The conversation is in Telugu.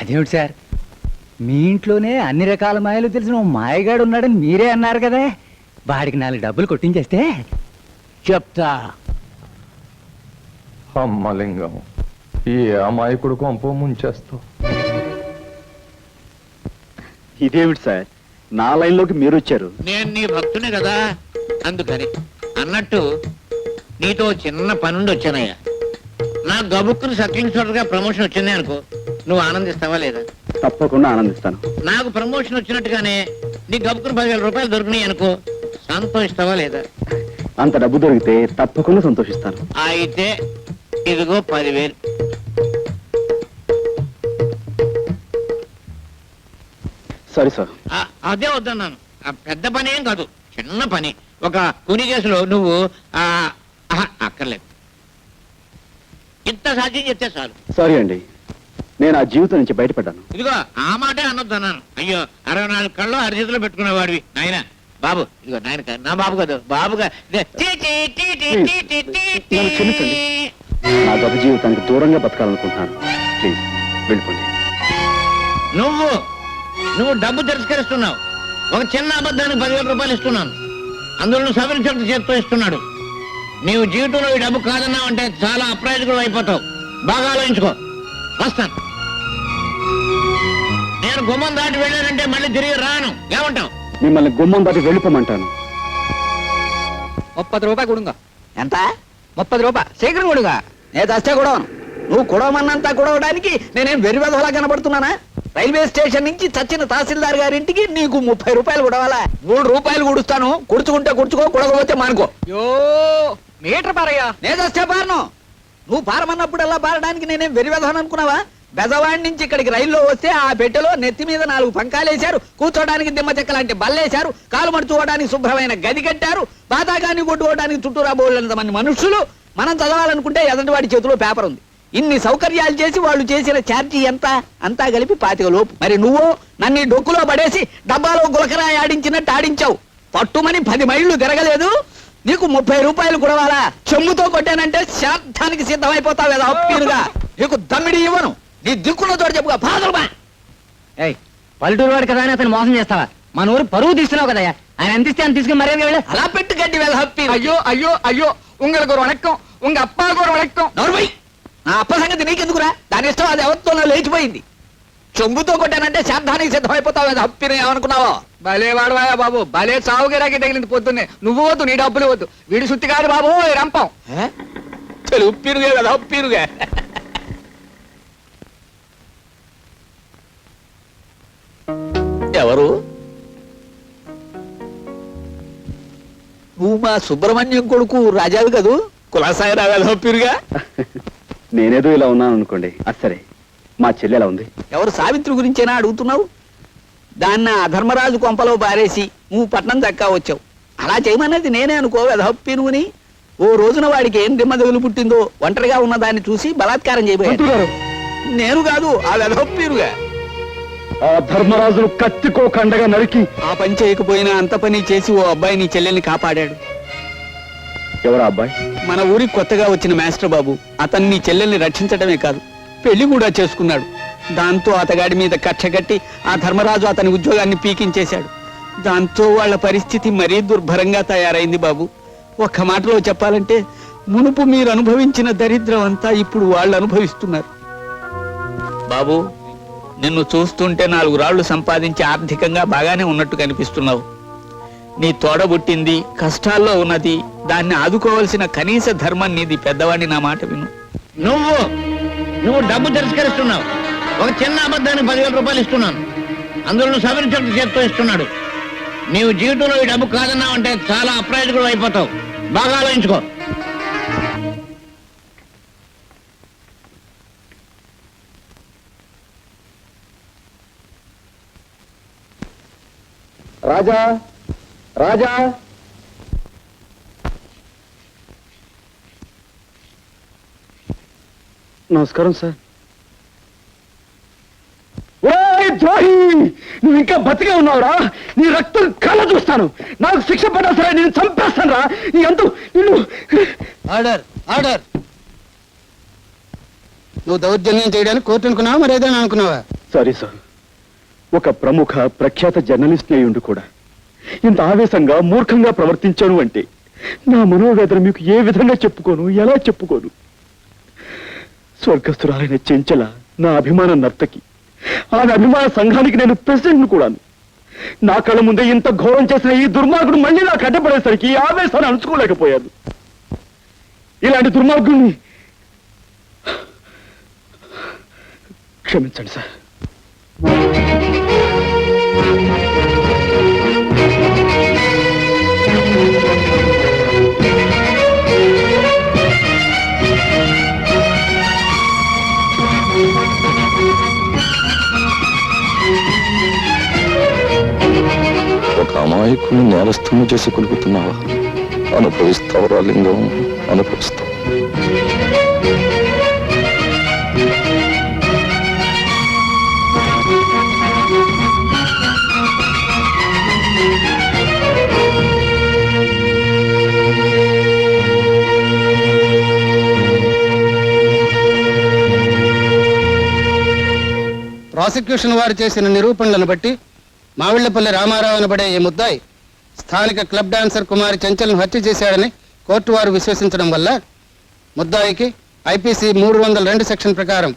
అదేమిటి సార్? మీ ఇంట్లోనే అన్ని రకాల మాయలు తెలిసిన ఓ మాయగాడు ఉన్నాడని మీరే అన్నారు కదా. వాడికి నాలుగు డబ్బులు కొట్టించేస్తే చెప్తా. అమ్మలింగం ఈ అమాయకుడు కొంప ముంచేస్తావు ఇదేమిటి సార్? నా లైన్లోకి మీరు వచ్చారు నేను నీ భక్తుని కదా? అందుకని అన్నట్టు నీతో చిన్న పనుండి వచ్చానయ్యా నా గబుక్కుని గా ప్రమోషన్ వచ్చింది అనుకో. నువ్వు ఆనందిస్తావా లేదా? తప్పకుండా ఆనందిస్తాను. నాకు ప్రమోషన్ వచ్చినట్టుగానే నీ గబుక్కుని పదివేల రూపాయలు దొరికినాయి అనుకో సంతోషిస్తావా లేదా? అంత డబ్బు దొరికితే తప్పకుండా సంతోషిస్తాను. అయితే ఇదిగో పదివేలు. సరే సార్. ఆ, అదే వద్దన్నాను. ఆ పెద్ద పని ఏం కాదు చిన్న పని. ఒక కుని కేసులో నువ్వు ఆ, ఆహా, అక్కర్లేదు. ఇంత సాధ్యం చెప్తే చాలు. సారీ అండి. నేను ఆ జీవితం నుంచి బయటపడ్డాను. ఇదిగో ఆ మాటే అనొద్దు అన్నాను. అయ్యో అరవై నాలుగు కళ్ళు అరచేతులు పెట్టుకునే వాడివి. నాయన బాబు ఇదిగో నాయన నా బాబు కాదు బాబుగా నా గత జీవితానికి దూరంగా బతకాలనుకుంటున్నాను. వెళ్ళిపోండి. నువ్వు నువ్వు డబ్బు తిరస్కరిస్తున్నావు. ఒక చిన్న అబద్ధానికి పదివేల రూపాయలు ఇస్తున్నాను. అందులో సభలు చెట్టు చేస్తూ ఇస్తున్నాడు. నీవు జీవితంలో ఈ డబ్బు కాదన్నావు అంటే చాలా అప్రాయకుడు అయిపోతావు. బాగా ఆలోచించుకో. వస్తాను. నేను గుమ్మం దాటి వెళ్ళానంటే మళ్ళీ తిరిగి రాను. ఏమంటావు? మిమ్మల్ని గుమ్మం దాటి వెళ్ళిపోమంటాను. ముప్పది రూపాయలు కొడుగా ఎంత? ముప్పది రూపాయలు శీఘ్రం కొడుగా. నేను చస్తే కుడవను? నువ్వు కుడవమన్నంత కుడవడానికి నేనేం వెరివెదవలా కనబడుతున్నానా? రైల్వే స్టేషన్ నుంచి చచ్చిన తహసీల్దార్ గారింటికి నీకు ముప్పై రూపాయలు కుడవాలా? మూడు రూపాయలు కుడుస్తాను. కుడుచుకుంటే కుడుచుకో కుడకపోతే మానుకో. యో మీటర్ పారయ్యా. నేను చస్తే పారను? నువ్వు పారమన్నప్పుడల్లా పారడానికి నేనేం వెరివెదవని అనుకున్నావా? బెజవాడి నుంచి ఇక్కడికి రైల్లో వస్తే ఆ పెట్టెలో నెత్తి మీద నాలుగు పంకాలేశారు. కూర్చోడానికి దిమ్మ లాంటి బల్లేశారు. కాలు మడుచుకోవడానికి శుభ్రమైన గది కట్టారు. బాతాగాన్ని కొట్టుకోవడానికి చుట్టూరా బోళ్ళంత మంది మనుషులు. మనం చదవాలనుకుంటే ఎదంటి వాడి చేతిలో పేపర్ ఉంది. ఇన్ని సౌకర్యాలు చేసి వాళ్ళు చేసిన ఛార్జీ ఎంత? అంతా కలిపి పాతిక లోపు. మరి నువ్వు నన్ను డొక్కులో పడేసి డబ్బాలో గులకరాయి ఆడించినట్టు ఆడించావు. పట్టుమని పది మైళ్ళు తిరగలేదు. నీకు ముప్పై రూపాయలు కుడవాలా చెమ్ముతో కొట్టానంటే శాంతానికి సిద్ధమైపోతావు కదా నీకు దమ్మిడి ఇవ్వను. నీ దిక్కున్న తోడు చెప్పుగా పాదలు ఏయ్ పల్లెటూరు వాడు కదా అని అతను మోసం చేస్తావా మన ఊరు పరువు తీస్తున్నావు కదయ్యా ఆయన ఎంత ఇస్తే అంత తీసుకుని మర్యాదగా వెళ్ళు అలా పెట్టి గడ్డి వేల హప్పి అయ్యో అయ్యో అయ్యో உங்களுக்கு ஒரு வணக்கம் உங்க அப்பாவுக்கு ஒரு வணக்கம் నోర్మై నా అప్ప సంగతి నీకెందుకురా దాని ఇష్టం అది ఎవరితోనో లేచిపోయింది చెంబుతో కొట్టానంటే శార్థానికి సిద్ధమైపోతావు కదా హప్పిని ఏమనుకున్నావో భలే వాడవాయా బాబు భలే సావుగిరాకి తగిలింది పొద్దున్నే నువ్వు వద్దు నీ డబ్బులు వద్దు వీడి సుత్తి కాదు బాబు ఈ రంపం తెలుగు పిరుగే కదా పిరుగే ఎవరు? నువ్వు మా సుబ్రహ్మణ్యం కొడుకు రాజావి కదూ? కులాసాయి రావేదో పిరుగా నేనేదో ఇలా ఉన్నాను అనుకోండి. అది సరే. మా చెల్లె ఎలా ఉంది? ఎవరు సావిత్రి గురించేనా అడుగుతున్నావు? దాన్ని ఆ ధర్మరాజు కొంపలో బారేసి నువ్వు పట్నం దక్కా వచ్చావు. అలా చేయమన్నది నేనే అనుకో వెధప్పి నువ్వుని ఓ రోజున వాడికి ఏం దిమ్మ దిగులు పుట్టిందో ఒంటరిగా ఉన్న దాన్ని చూసి బలాత్కారం చేయబోయాడు. నేను కాదు ఆ వెధప్పిరుగా ఆ ధర్మరాజును కత్తికో కండగా నరికి ఆ పని చేయకపోయినా అంత పని చేసి ఓ అబ్బాయి నీ చెల్లెల్ని కాపాడాడు. ఎవరా అబ్బాయి? మన ఊరికి కొత్తగా వచ్చిన మాస్టర్ బాబు అతన్ని నీ చెల్లెల్ని రక్షించడమే కాదు పెళ్ళి కూడా చేసుకున్నాడు. దాంతో అతగాడి మీద కక్ష కట్టి ఆ ధర్మరాజు అతని ఉద్యోగాన్ని పీకించేశాడు. దాంతో వాళ్ళ పరిస్థితి మరీ దుర్భరంగా తయారైంది బాబు. ఒక్క మాటలో చెప్పాలంటే మునుపు మీరు అనుభవించిన దరిద్రం అంతా ఇప్పుడు వాళ్ళు అనుభవిస్తున్నారు. బాబు నిన్ను చూస్తుంటే నాలుగు రాళ్ళు సంపాదించి ఆర్థికంగా బాగానే ఉన్నట్టు కనిపిస్తున్నావు. నీ తోడబుట్టింది కష్టాల్లో ఉన్నది దాన్ని ఆదుకోవాల్సిన కనీస ధర్మం నీది పెద్దవాడిని నా మాట విను. నువ్వు నువ్వు డబ్బు తిరస్కరిస్తున్నావు. ఒక చిన్న అబద్ధానికి పదివేల రూపాయలు ఇస్తున్నాను. అందులో సవరించడం చేత్తో ఇస్తున్నాడు. నీవు జీవితంలో ఈ డబ్బు కాదన్నావు అంటే చాలా అప్రాయకుడు అయిపోతావు. బాగా ఆలోచించుకో. రాజా రాజా. నమస్కారం సార్. ద్రోహి నువ్వు ఇంకా బతికే ఉన్నావురా. నీ రక్తం కళ్ళ చూస్తాను. నాకు శిక్ష పడ్డా సరే నేను చంపేస్తాను రా నీ అంతు నిన్ను ఆర్డర్ ఆర్డర్. నువ్వు దౌర్జన్యం చేయడానికి కోర్టు అనుకున్నావా? మరి ఏదైనా అనుకున్నావా? Sorry sir. ఒక ప్రముఖ ప్రఖ్యాత జర్నలిస్ట్ అయ్యుండు కూడా. ఇంత ఆవేశంగా మూర్ఖంగా ప్రవర్తించాను అంటే నా మనోవేదన మీకు ఏ విధంగా చెప్పుకోను ఎలా చెప్పుకోను? స్వర్గస్థురాలైన చెంచల నా అభిమాన నర్తకి ఆమె అభిమాన సంఘానికి నేను ప్రెసిడెంట్ కూడాను. నా కళ్ళ ముందే ఇంత ఘోరం చేసిన ఈ దుర్మార్గుడు మళ్ళీ నాకు అడ్డపడేసరికి ఈ ఆవేశాన్ని అణుచుకోలేకపోయాను. ఇలాంటి దుర్మార్గుల్ని క్షమించండి సార్. అమాయకుని నేరస్తుని చేసి కొలుకుతున్నావా అనుభవిస్తావురా లింగం? అనుభవిస్తావు? ప్రాసిక్యూషన్ వారు చేసిన నిరూపణలను బట్టి మావిళ్ళపల్లి రామారావు అనబడే ఈ ముద్దాయి స్థానిక క్లబ్ డాన్సర్ కుమారి చెంచల్ను హత్య చేశాడని కోర్టు వారు విశ్వసించడం వల్ల ముద్దాయికి ఐపీసీ మూడు వందల రెండు సెక్షన్ ప్రకారం